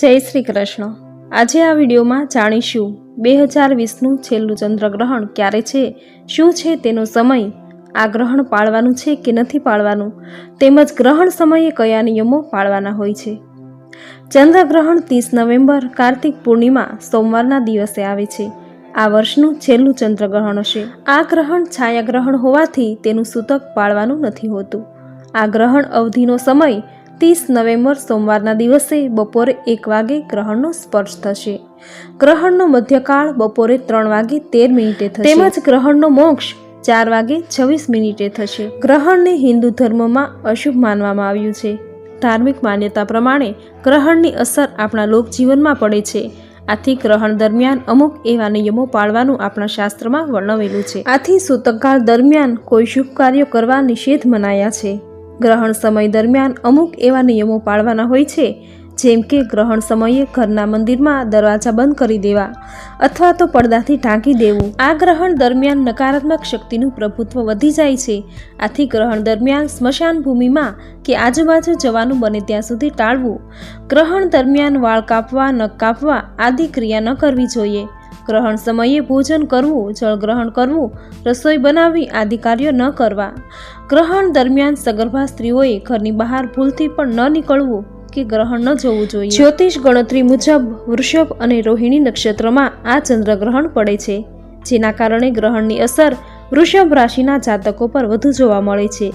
જય શ્રી કૃષ્ણ. આજે આ વિડીયોમાં જાણીશું બે હજાર વીસનું છેલ્લું ચંદ્રગ્રહણ ક્યારે છે, શું છે તેનો સમય, આ ગ્રહણ પાળવાનું છે કે નથી પાળવાનું, તેમજ ગ્રહણ સમયે કયા નિયમો પાળવાના હોય છે. ચંદ્રગ્રહણ ત્રીસ નવેમ્બર કાર્તિક પૂર્ણિમા સોમવારના દિવસે આવે છે. આ વર્ષનું છેલ્લું ચંદ્રગ્રહણ હશે. આ ગ્રહણ છાયાગ્રહણ હોવાથી તેનું સૂતક પાળવાનું નથી હોતું. આ ગ્રહણ અવધિનો સમય ત્રીસ નવેમ્બર સોમવારના દિવસે બપોરે એક વાગે ગ્રહણનો સ્પર્શ થશે. ગ્રહણનો મધ્યકાળ બપોરે ત્રણ વાગે તેર મિનિટે થશે. તેમજ ગ્રહણનો મોક્ષ ચાર વાગે છવ્વીસ મિનિટે થશે. ગ્રહણને હિન્દુ ધર્મમાં અશુભ માનવામાં આવ્યું છે. ધાર્મિક માન્યતા પ્રમાણે ગ્રહણની અસર આપણા લોકજીવનમાં પડે છે. આથી ગ્રહણ દરમિયાન અમુક એવા નિયમો પાળવાનું આપણા શાસ્ત્રમાં વર્ણવેલું છે. આથી સૂતકકાળ દરમિયાન કોઈ શુભ કાર્યો કરવા નિષેધ મનાયા છે. ગ્રહણ સમય દરમિયાન અમુક એવા નિયમો પાળવાના હોય છે, જેમ કે ગ્રહણ સમયે ઘરના મંદિરમાં દરવાજા બંધ કરી દેવા અથવા તો પડદાથી ઢાંકી દેવું. આ ગ્રહણ દરમિયાન નકારાત્મક શક્તિનું પ્રભુત્વ વધી જાય છે. આથી ગ્રહણ દરમિયાન સ્મશાન ભૂમિમાં કે આજુબાજુ જવાનું બને ત્યાં સુધી ટાળવું. ગ્રહણ દરમિયાન વાળ કાપવા, નખ કાપવા આદિ ક્રિયા ન કરવી જોઈએ. ગ્રહણ સમયે ભોજન કરવું જળગ્રહણ કરવું, રસોઈ બનાવવી આદિ કાર્યો ન કરવા. ગ્રહણ દરમિયાન સગર્ભા સ્ત્રીઓએ ઘરની બહાર ભૂલથી પણ ન નીકળવું કે ગ્રહણ ન જવું જોઈએ. જ્યોતિષ ગણતરી મુજબ વૃષભ અને રોહિણી નક્ષત્રમાં આ ચંદ્રગ્રહણ પડે છે, જેના કારણે ગ્રહણની અસર વૃષભ રાશિના જાતકો પર વધુ જોવા મળે છે.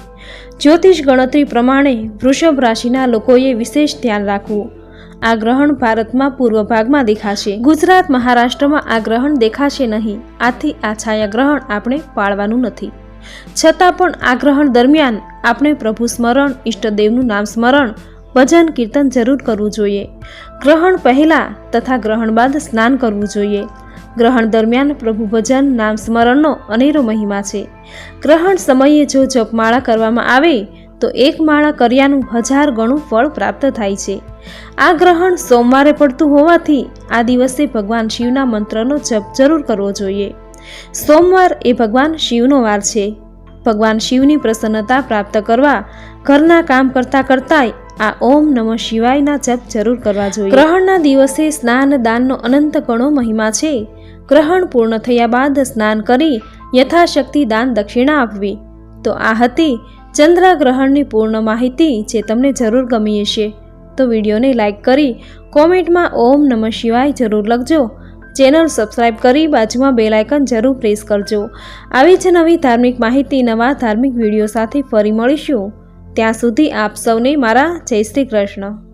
જ્યોતિષ ગણતરી પ્રમાણે વૃષભ રાશિના લોકોએ વિશેષ ધ્યાન રાખવું. આ ગ્રહણ ભારતમાં પૂર્વ ભાગમાં દેખાશે. ગુજરાત મહારાષ્ટ્રમાં આ ગ્રહણ દેખાશે નહીં. આથી આ છાયા ગ્રહણ આપણે પાળવાનું નથી. છતાં પણ આ ગ્રહણ દરમિયાન આપણે પ્રભુ સ્મરણ, ઈષ્ટદેવનું નામ સ્મરણ, ભજન, કીર્તન જરૂર કરવું જોઈએ. ગ્રહણ પહેલાં તથા ગ્રહણ બાદ સ્નાન કરવું જોઈએ. ગ્રહણ દરમિયાન પ્રભુ ભજન, નામ સ્મરણનો અનેરો મહિમા છે. ગ્રહણ સમયે જો જપમાળા કરવામાં આવે તો એક માળા કર્યાનું હજાર ગણું ફળ પ્રાપ્ત થાય છે. આ ગ્રહણ સોમવારે પડતું હોવાથી આ દિવસે ભગવાન શિવના મંત્રનો જપ જરૂર કરવો જોઈએ. સોમવાર એ ભગવાન શિવનો વાર છે. ભગવાન શિવની પ્રસન્નતા પ્રાપ્ત કરવા, ઘરના કામ કરતા કરતાંય આ ઓમ નમઃ શિવાયના જપ જરૂર કરવા જોઈએ. ગ્રહણના દિવસે સ્નાન દાનનો અનંત ગણો મહિમા છે. ગ્રહણ પૂર્ણ થયા બાદ સ્નાન કરી યથાશક્તિ દાન દક્ષિણા આપવી. તો આ હતી ચંદ્રગ્રહણની પૂર્ણ માહિતી જે તમને જરૂર ગમી હશે, તો વિડીયોને લાઇક કરી કોમેન્ટમાં ઓમ નમઃ શિવાય જરૂર લખજો. ચેનલ સબસ્ક્રાઇબ કરી બાજુમાં બેલ આઇકન જરૂર પ્રેસ કરજો. આવી જ નવી ધાર્મિક માહિતી, નવા ધાર્મિક વીડિયો સાથે ફરી મળીશું. ત્યાં સુધી આપ સૌને મારા જય શ્રી કૃષ્ણ.